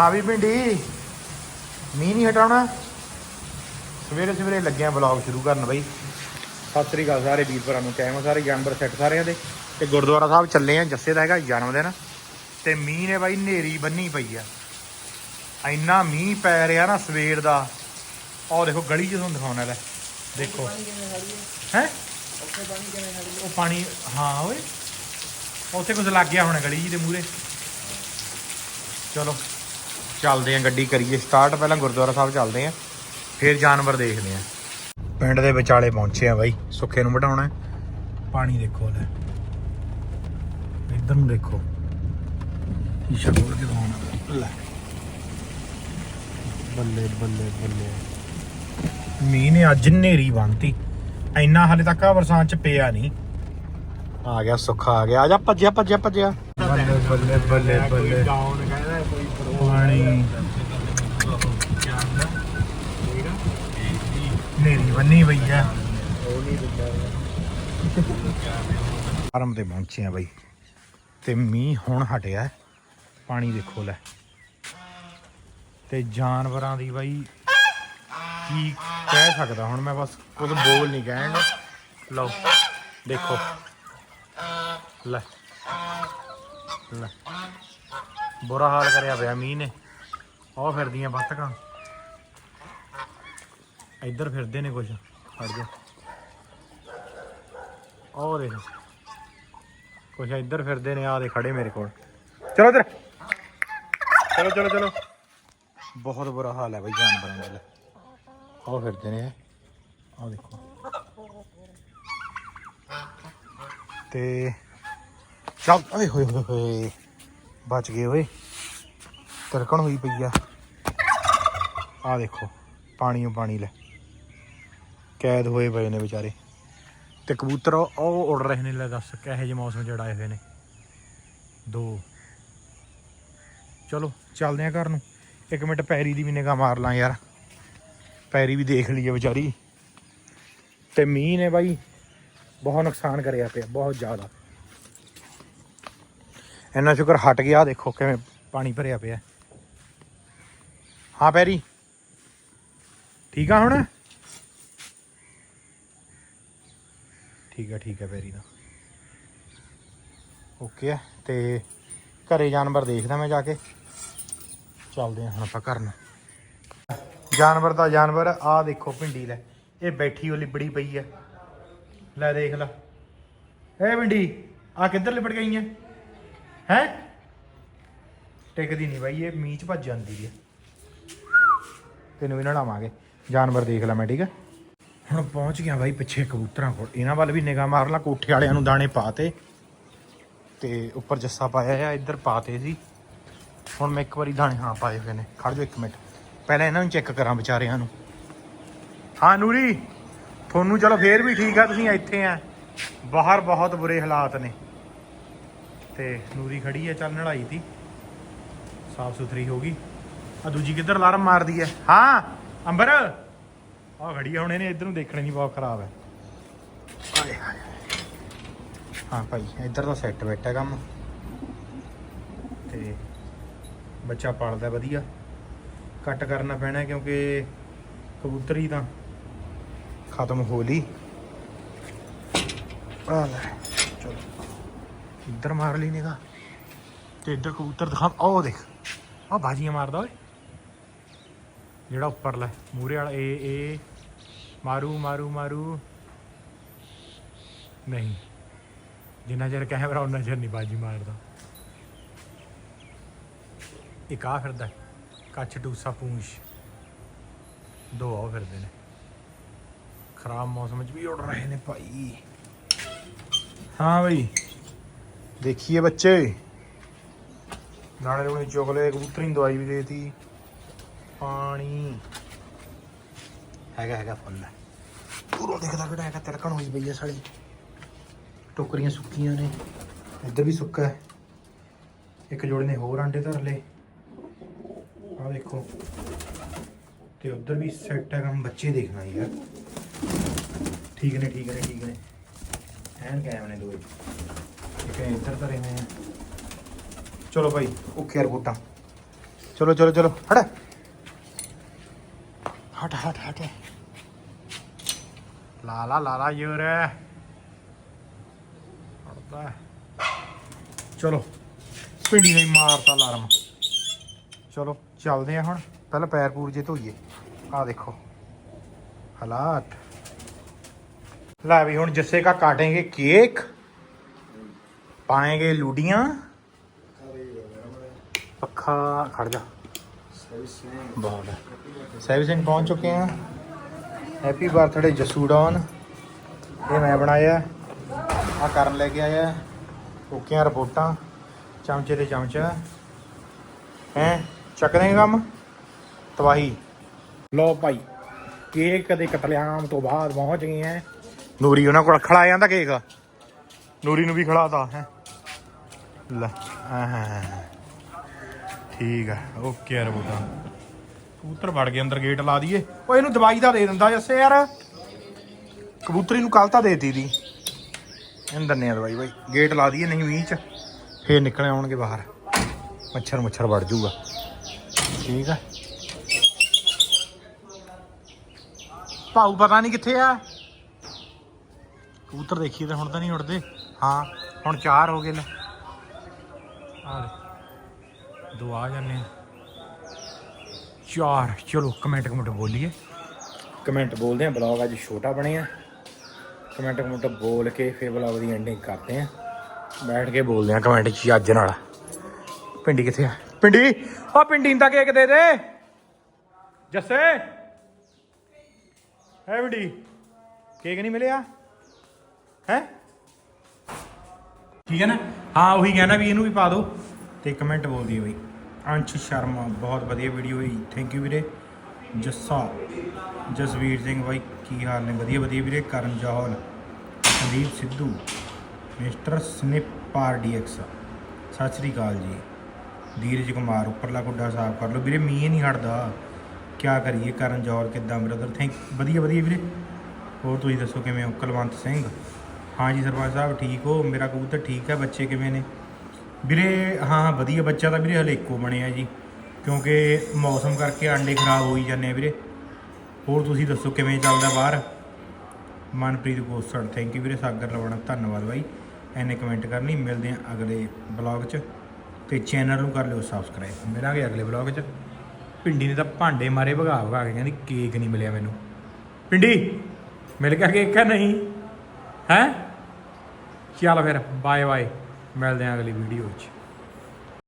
ਆ ਵੀ ਪਿੰਡੀ ਮੀਂਹ ਨਹੀਂ ਹਟਾਉਣਾ। ਸਵੇਰੇ ਸਵੇਰੇ ਲੱਗਿਆ ਵਲੌਗ ਸ਼ੁਰੂ ਕਰਨ ਬਈ। ਸਤਿ ਸ੍ਰੀ ਅਕਾਲ ਸਾਰੇ ਵੀਰ ਭਰਾ ਨੂੰ ਕਹਿਮਾ ਸਾਰੇ, ਜਾਨਵਰ ਸੈੱਟ ਸਾਰਿਆਂ ਦੇ। ਤੇ ਗੁਰਦੁਆਰਾ ਸਾਹਿਬ ਚੱਲੇ ਆ, ਜੱਸੇ ਦਾ ਹੈਗਾ ਜਨਮ ਦਿਨ। ਤੇ ਮੀਂਹ ਨੇ ਬਾਈ ਨੇਰੀ ਬੰਨੀ ਪਈ ਆ। ਇੰਨਾ ਮੀਂਹ ਪੈ ਰਿਹਾ ਨਾ ਸਵੇਰ ਦਾ। ਆਹ ਦੇਖੋ, ਗਲੀ ਚ ਤੁਹਾਨੂੰ ਦਿਖਾਉਣਾ ਲੈ ਦੇਖੋ। ਹੈ? ਉਹ ਪਾਣੀ, ਹਾਂ, ਓਏ। ਉੱਥੇ ਕੁਝ ਲੱਗ ਗਿਆ ਹੁਣ ਗਲੀ ਜੀ ਦੇ ਮੂਹਰੇ। ਚਲੋ। ਚੱਲਦੇ ਆ, ਗੱਡੀ ਕਰੀਏ ਸਟਾਰਟ ਪਹਿਲਾਂ ਗੁਰਦੁਆਰਾ ਸਾਹਿਬ ਚੱਲਦੇ ਆ, ਫਿਰ ਜਾਨਵਰ ਦੇਖਦੇ ਆ। ਪਿੰਡ ਦੇ ਵਿਚਾਲੇ ਪਹੁੰਚੇ ਆ ਬਾਈ, ਸੁੱਖੇ ਨੂੰ ਵਟਾਉਣਾ ਪਾਣੀ ਦੇਖੋ ਲੈ। ਇੱਧਰ ਨੂੰ ਦੇਖੋ। ਸ਼ੀਸ਼ਾ ਖੋਲ ਕੇ ਦਿਖਾਉਣਾ। ਲੈ। ਬੱਲੇ ਬੱਲੇ ਬੱਲੇ। ਮੀਂਹ ਨੇ ਅੱਜ ਨੇਰੀ ਬੰਨਤੀ। ਇੰਨਾ ਹਾਲੇ ਤੱਕ ਆ ਬਰਸਾਤ ਚ ਪਿਆ ਨਹੀਂ। ਆ ਗਿਆ, ਸੁੱਖਾ ਆ ਗਿਆ। ਆ ਜਾ, ਭੱਜਿਆ ਭੱਜਿਆ ਭੱਜਿਆ। ਬੱਲੇ ਬੱਲੇ ਬੱਲੇ ਬੱਲੇ। ਪਾਣੀ ਨੇਰੀ ਬੰਨੀ ਪਈ ਆ। ਫਾਰਮ ਤੇ ਪਹੁੰਚੇ ਆ ਬਈ। ਤੇ ਮੀਂਹ ਹੁਣ ਹਟਿਆ। ਪਾਣੀ ਦੇਖੋ ਲੈ। ਤੇ ਜਾਨਵਰਾਂ ਦੀ ਬਾਈ ਕੀ ਕਹਿ ਸਕਦਾ ਹੁਣ ਮੈਂ ਬਸ ਕੁਝ ਬੋਲ ਨਹੀਂ ਕਹਿਣ ਲਓ, ਦੇਖੋ। ਲੈ। ਲੈ। ਬੁਰਾ ਹਾਲ ਕਰਿਆ ਪਿਆ ਮੀਂਹ ਨੇ। ਉਹ ਫਿਰਦੀਆਂ ਬੱਤਕਾਂ। ਇੱਧਰ ਫਿਰਦੇ ਨੇ ਕੁਝ ਫੜ ਜਾ। ਉਹ ਦੇਖ। ਕੁਝ ਇੱਧਰ ਫਿਰਦੇ ਨੇ ਆ ਦੇ ਖੜੇ ਮੇਰੇ ਕੋਲ। ਚਲੋ ਇੱਧਰ। ਚਲੋ ਚਲੋ ਚਲੋ। ਬਹੁਤ ਬੁਰਾ ਹਾਲ ਹੈ ਬਈ ਜਾਨਵਰਾਂ ਦਾ। ਲੈ। ਉਹ ਫਿਰਦੇ ਨੇ। ਆਹ ਦੇਖੋ। ਤੇ ਚੱਲ ਓਏ ਹੋਏ ਹੋਏ ਹੋਏ ਬਚ ਗਏ ਓਏ। ਤਰਕਣ ਹੋਈ ਪਈ ਆ। ਆ ਦੇਖੋ ਪਾਣੀ ਓ ਪਾਣੀ ਲੈ। ਕੈਦ ਹੋਏ ਪਏ ਨੇ ਵਿਚਾਰੇ। ਤੇ ਕਬੂਤਰ ਉਹ ਉਹ ਉੜ ਰਹੇ ਨੇ, ਲੈ ਦੱਸ, ਕਿਹੋ ਜਿਹੇ ਮੌਸਮ ਚ ਆਏ ਹੋਏ ਨੇ। ਦੋ। ਚਲੋ, ਚੱਲਦੇ ਆ ਘਰ ਨੂੰ। ਇੱਕ ਮਿੰਟ ਪੈਰੀ ਦੀ ਵੀ ਨਿਗਾਹ ਮਾਰ ਲਾਂ ਯਾਰ। ਪੈਰੀ ਵੀ ਦੇਖ ਲਈਏ ਵਿਚਾਰੀ। ਤੇ ਮੀਂਹ ਨੇ ਬਾਈ, ਬਹੁਤ ਨੁਕਸਾਨ ਕਰਿਆ ਪਿਆ, ਬਹੁਤ ਜ਼ਿਆਦਾ। ਇੰਨਾ ਸ਼ੁਕਰ ਹਟ ਗਿਆ ਦੇਖੋ ਕਿਵੇਂ ਪਾਣੀ ਭਰਿਆ ਪਿਆ। ਹਾਂ ਪੈਰੀ। ਠੀਕ ਆ ਹੁਣ? ਠੀਕ ਆ ਠੀਕ ਆ ਪੈਰੀ ਦਾ ਓਕੇ ਆ, ਤੇ ਘਰੇ ਜਾਨਵਰ ਦੇਖਦਾ ਮੈਂ ਜਾ ਕੇ। ਚੱਲਦੇ ਹਾਂ ਹੁਣ ਆਪਾਂ ਘਰ ਜਾਨਵਰ ਦਾ ਜਾਨਵਰ ਆ ਦੇਖੋ ਭਿੰਡੀ ਲੈ। ਇਹ ਬੈਠੀ ਉਹ ਲਿਬੜੀ ਪਈ ਆ। ਲੈ ਦੇਖ ਲੈ। ਇਹ ਭਿੰਡੀ ਆ ਕਿੱਧਰ ਲਿਬੜ ਗਈ ਹੈ ਹੈ? ਟਿਕਦੀ ਨਹੀਂ ਬਾਈ, ਇਹ ਮੀਂਹ ਚ ਭੱਜ ਜਾਂਦੀ ਹੈ ਤੈਨੂੰ ਵੀ ਨੜਾਵਾਂਗੇ ਜਾਨਵਰ ਦੇਖ ਲਾ ਮੈਂ, ਠੀਕ ਹੈ ਹੁਣ ਪਹੁੰਚ ਗਿਆ ਬਾਈ ਪਿੱਛੇ ਕਬੂਤਰਾਂ ਕੋਲ। ਇਹਨਾਂ ਵੱਲ ਵੀ ਨਿਗਾਹ ਮਾਰ ਲਾ, ਕੋਠੇ ਵਾਲਿਆਂ ਨੂੰ ਦਾਣੇ ਪਾਤੇ। ਤੇ ਉੱਪਰ ਜੱਸਾ ਪਾਇਆ ਆ ਇੱਧਰ ਪਾਤੇ ਸੀ। ਹੁਣ ਮੈਂ ਇੱਕ ਵਾਰੀ ਦਾਣੇ ਹਾਂ ਪਾਏ ਹੋਏ ਨੇ। ਖੜ ਜਾਓ ਇੱਕ ਮਿੰਟ। ਪਹਿਲਾਂ ਇਹਨਾਂ ਨੂੰ ਚੈੱਕ ਕਰਾਂ ਵਿਚਾਰਿਆਂ ਨੂੰ। ਹਾਂ, ਨੂਰੀ। ਤੁਹਾਨੂੰ ਚਲੋ ਫੇਰ ਵੀ ਠੀਕ ਆ, ਤੁਸੀਂ ਇੱਥੇ ਆ। ਬਾਹਰ ਬਹੁਤ ਬੁਰੇ ਹਾਲਾਤ ਨੇ। ਤੇ ਨੂਰੀ ਖੜੀ ਹੈ ਚੱਲ ਨੜਾਈ ਤੀ। ਸਾਫ਼ ਸੁਥਰੀ ਹੋ ਗਈ। ਆ ਦੂਜੀ ਕਿੱਧਰ ਅਲਾਰਮ ਮਾਰਦੀ ਹੈ? ਹਾਂ ਅੰਬਰ। ਆ ਖੜੀ ਆ ਹੁਣ ਇਹਨੇ ਇੱਧਰ ਨੂੰ ਦੇਖਣਾ ਨਹੀਂ ਬਹੁਤ ਖਰਾਬ ਹੈ। ਹਾਂ ਭਾਈ ਇੱਧਰ ਤਾਂ ਸੈੱਟ ਬੈਠਾ ਕੰਮ। ਤੇ ਬੱਚਾ ਪਾਲਦਾ ਵਧੀਆ। ਕੱਟ ਕਰਨਾ ਪੈਣਾ ਕਿਉਂਕਿ ਕਬੂਤਰੀ ਤਾਂ ਖਤਮ ਹੋ ਲਈ। ਆ ਲੈ ਚਲੋ। ਇੱਧਰ ਮਾਰ ਲਈ ਨਿਗਾ ਤੇ ਇੱਧਰ ਕਬੂਤਰ ਦਿਖਾ ਉਹ ਦੇਖ। ਆ ਬਾਜੀਆਂ ਮਾਰਦਾ ਓਏ। ਜਿਹੜਾ ਉੱਪਰ ਲੈ ਮੂਰੇ ਵਾਲਾ ਇਹ ਇਹ। ਮਾਰੂ ਮਾਰੂ ਮਾਰੂ। ਨਹੀਂ। ਜਿੰਨਾ ਚਿਰ ਕੈਮਰਾ ਉਹਨਾਂ ਚਿਰ ਨਹੀਂ ਬਾਜੀ ਮਾਰਦਾ। ਇੱਕ ਆ ਫਿਰਦਾ ਹੈ, ਕੱਚ ਟੂਸਾ ਪੂੰਛ। ਦੋ ਆ ਫਿਰਦੇ ਨੇ। ਖਰਾਬ ਮੌਸਮ 'ਚ ਵੀ ਉੱਡ ਰਹੇ ਨੇ ਭਾਈ। ਹਾਂ ਬਈ। ਦੇਖੀਏ ਬੱਚੇ। ਨਾਲੇ ਉਹਨੇ ਚੋਕਲੇ ਕਬੂਤਰੀ ਨੂੰ ਦਵਾਈ ਵੀ ਦੇਤੀ। ਪਾਣੀ। ਹੈਗਾ ਹੈਗਾ ਫੁੱਲ। ਪੂਰਾ ਦੇਖਦਾ ਕਿਹੜਾ ਹੈਗਾ, ਤਿਲਕਣ ਹੋਈ ਪਈ ਆ ਸਾਲੀ। ਟੋਕਰੀਆਂ ਸੁੱਕੀਆਂ ਨੇ। ਇੱਧਰ ਵੀ ਸੁੱਕਾ ਹੈ। ਇੱਕ ਜੋੜੇ ਨੇ ਹੋਰ ਆਂਡੇ ਧਰ ਲਏ। ਆ ਦੇਖੋ। ਤੇ ਉੱਧਰ ਵੀ ਸੈੱਟ ਹੈ ਕੰਮ ਬੱਚੇ ਦੇਖਣਾ ਯਾਰ। ਠੀਕ ਨੇ ਠੀਕ ਨੇ ਠੀਕ ਨੇ। ਐਨ ਕਾਇਮ ਨੇ ਦੋਏ। ਕਿ ਇੱਧਰ ਧਰੇ ਨੇ ਚਲੋ ਭਾਈ, ਓਕੇ ਯਾਰ ਬੂਟਾ। ਚਲੋ ਚਲੋ ਚਲੋ, ਹਟ। ਹਟ ਹਟ ਹਟ। ਲਾ ਲਾ ਲਾ ਲਾ, ਯੂਰ। ਹਟਦਾ। ਚਲੋ ਪਿੰਡੀ ਨੇ ਮਾਰਤਾ ਅਲਾਰਮ। ਚਲੋ, ਚੱਲਦੇ ਆ ਹੁਣ। ਪਹਿਲਾਂ ਪੈਰ ਪੂਰ ਜੇ ਧੋਈਏ। ਆ ਦੇਖੋ। ਹਾਲਾਤ। ਲੈ ਵੀ ਹੁਣ ਜੱਸੇ ਕਾ ਕਾਟेंगे ਕੇਕ। ਪਾएंगे ਲੂਡੀਆਂ। ਪੱਖਾ ਖੜ ਜਾ। ਬਹੁਤ ਹੈ। ਸਹਿਬ ਸਿੰਘ ਪਹੁੰਚ ਚੁੱਕੇ ਆ। ਹੈਪੀ ਬਰਥਡੇ ਜਸੂ ਡੌਨ ਇਹ ਮੈਂ ਬਣਾਇਆ। ਆ ਕਰਨ ਲੈ ਕੇ ਆਇਆ। ਓਕੀਆਂ ਰਿਪੋਰਟਾਂ। ਚਮਚੇ ਤੇ ਚਮਚਾ। ਹੈ? ਚੱਕ ਦੇਂਗੇ ਕੰਮ? ਤਵਾਹੀ ਲੋ ਭਾਈ ਕੇਕ ਕਦੇ ਕਤਲੇਆਮ ਤੋਂ ਬਾਅਦ ਪਹੁੰਚ ਗਏ ਹੈ ਨੂਰੀ ਉਹਨਾਂ ਕੋਲ ਖੜਾ ਜਾਂਦਾ ਕੇਕ। ਨੂਰੀ ਨੂੰ ਵੀ ਖੜਾਤਾ ਹੈ। ਲੈ। ਆਹ ਠੀਕ ਆ, ਓਕੇ ਯਾਰ ਬੁੱਢਾ ਕਬੂਤਰ ਵੜ ਗਏ ਅੰਦਰ ਗੇਟ ਲਾ ਦਈਏ। ਓ ਇਹਨੂੰ ਦਵਾਈ ਦਾ ਦੇ ਦਿੰਦਾ ਜੱਸੇ ਯਾਰ। ਕਬੂਤਰੀ ਨੂੰ ਕੱਲ ਤਾਂ ਦੇਤੀ ਦੀ। ਇਹਨੂੰ ਦੰਨੇ ਆ ਦਵਾਈ ਬਾਈ। ਗੇਟ ਲਾ ਦਈਏ, ਨਹੀਂ ਮੀਂਹ ਚ। ਫੇਰ ਨਿਕਲ ਆਉਣਗੇ ਬਾਹਰ। ਮੱਛਰ ਮੁੱਛਰ ਵੜ ਜਾਊਗਾ। ਠੀਕ ਆ। ਭਾਊ ਪਤਾ ਨਹੀਂ ਕਿੱਥੇ ਆ। ਕਬੂਤਰ ਦੇਖੀਏ ਤਾਂ ਹੁਣ ਤਾਂ ਨਹੀਂ ਉੜਦੇ ਹਾਂ, ਹੁਣ ਚਾਰ ਹੋ ਗਏ ਨੇ। ਆ ਲੈ ਦੋ ਆ ਜਾਂਦੇ ਆ। ਚਾਰ। ਚਲੋ, ਕਮੈਂਟ ਕਮੈਂਟ ਬੋਲੀਏ। ਕਮੈਂਟ ਬੋਲਦੇ ਆ, ਬਲੌਗ ਅੱਜ ਛੋਟਾ ਬਣਿਆ। ਕਮੈਂਟ ਕਮੈਂਟ ਬੋਲ ਕੇ ਫਿਰ ਬਲੌਗ ਦੀ ਐਂਡਿੰਗ ਕਰਦੇ ਆ। ਬੈਠ ਕੇ ਬੋਲਦੇ ਆ ਕਮੈਂਟ ਚ ਅੱਜ ਨਾਲ। ਪਿੰਡੀ ਕਿੱਥੇ ਆ? ਪਿੰਡੀ! ਆ ਪਿੰਡੀ ਨੂੰ ਕੇਕ ਦੇ ਦੇ। ਜੱਸੇ! ਹੈ ਪਿੰਡੀ। ਕੇਕ ਨਹੀਂ ਮਿਲਿਆ? ਹੈ? ਠੀਕ ਹੈ ਨਾ? ਹਾਂ, ਉਹੀ ਕਹਿਣਾ ਵੀ ਇਹਨੂੰ ਵੀ ਪਾ ਦਿਓ। ਤੇ ਕਮੈਂਟ ਬੋਲ ਦਿਓ ਬਈ। ਅੰਸ਼ ਸ਼ਰਮਾ, ਬਹੁਤ ਵਧੀਆ ਵੀਡੀਓ ਹੋਈ ਥੈਂਕ ਯੂ ਵੀਰੇ। ਜੱਸਾ, ਜਸਵੀਰ ਸਿੰਘ ਬਾਈ, ਕੀ ਹਾਲ ਨੇ? ਵਧੀਆ ਵਧੀਆ ਵੀਰੇ। Karan Johal Sandeep Sidhu mister snip DX ਸਤਿ ਸ੍ਰੀ ਅਕਾਲ ਜੀ। ਧੀਰਜ ਕੁਮਾਰ, ਉੱਪਰਲਾ ਗੁੱਡਾ ਸਾਫ਼ ਕਰ ਲਓ। ਵੀਰੇ, ਮੀਂਹ ਨਹੀਂ ਹਟਦਾ। ਕਿਆ ਕਰੀਏ? ਕਰਨ ਜੋਹਲ ਕਿੱਦਾਂ ਬ੍ਰਦਰ ਥੈਂਕ ਵਧੀਆ ਵਧੀਆ ਵੀਰੇ। ਹੋਰ ਤੁਸੀਂ ਦੱਸੋ ਕਿਵੇਂ ਹੋ? ਕੁਲਵੰਤ ਸਿੰਘ? ਹਾਂਜੀ ਸਰਪੰਚ ਸਾਹਿਬ, ਠੀਕ ਹੋ? ਮੇਰਾ ਕਬੂਤਰ ਠੀਕ ਹੈ, ਬੱਚੇ ਕਿਵੇਂ ਨੇ? ਵੀਰੇ, ਹਾਂ ਹਾਂ, ਵਧੀਆ ਬੱਚਾ ਤਾਂ ਵੀਰੇ ਹਲੇ ਇੱਕੋ ਬਣਿਆ ਜੀ। ਕਿਉਂਕਿ ਮੌਸਮ ਕਰਕੇ ਆਂਡੇ ਖਰਾਬ ਹੋਈ ਜਾਂਦੇ ਆ ਵੀਰੇ। ਹੋਰ ਤੁਸੀਂ ਦੱਸੋ ਕਿਵੇਂ ਚੱਲਦਾ ਬਾਹਰ? ਮਨਪ੍ਰੀਤ ਗੋਸਣ ਥੈਂਕ ਯੂ ਵੀਰੇ, ਸਾਗਰ ਲਵਣਾ, ਧੰਨਵਾਦ ਬਾਈ। ਐਨੇ ਕਮੈਂਟ ਕਰਨੀ, ਮਿਲਦੇ ਆ ਅਗਲੇ ਬਲੌਗ 'ਚ। ਤੇ ਚੈਨਲ ਨੂੰ ਕਰ ਲਿਓ ਸਬਸਕ੍ਰਾਈਬ ਮਿਲਾਂਗੇ ਅਗਲੇ ਬਲੌਗ 'ਚ। ਪਿੰਡੀ ਨੇ ਤਾਂ ਭਾਂਡੇ ਮਾਰੇ ਭਗਾ ਭਗਾ ਕੇ, ਕਹਿੰਦੀ ਕੇਕ ਨਹੀਂ ਮਿਲਿਆ ਮੈਨੂੰ। ਪਿੰਡੀ ਮਿਲ ਗਿਆ ਕੇਕ ਕਾ ਨਹੀਂ? ਹੈ? ਚੱਲ ਫਿਰ ਬਾਏ ਬਾਏ ਮਿਲਦੇ ਆ ਅਗਲੀ ਵੀਡੀਓ 'ਚ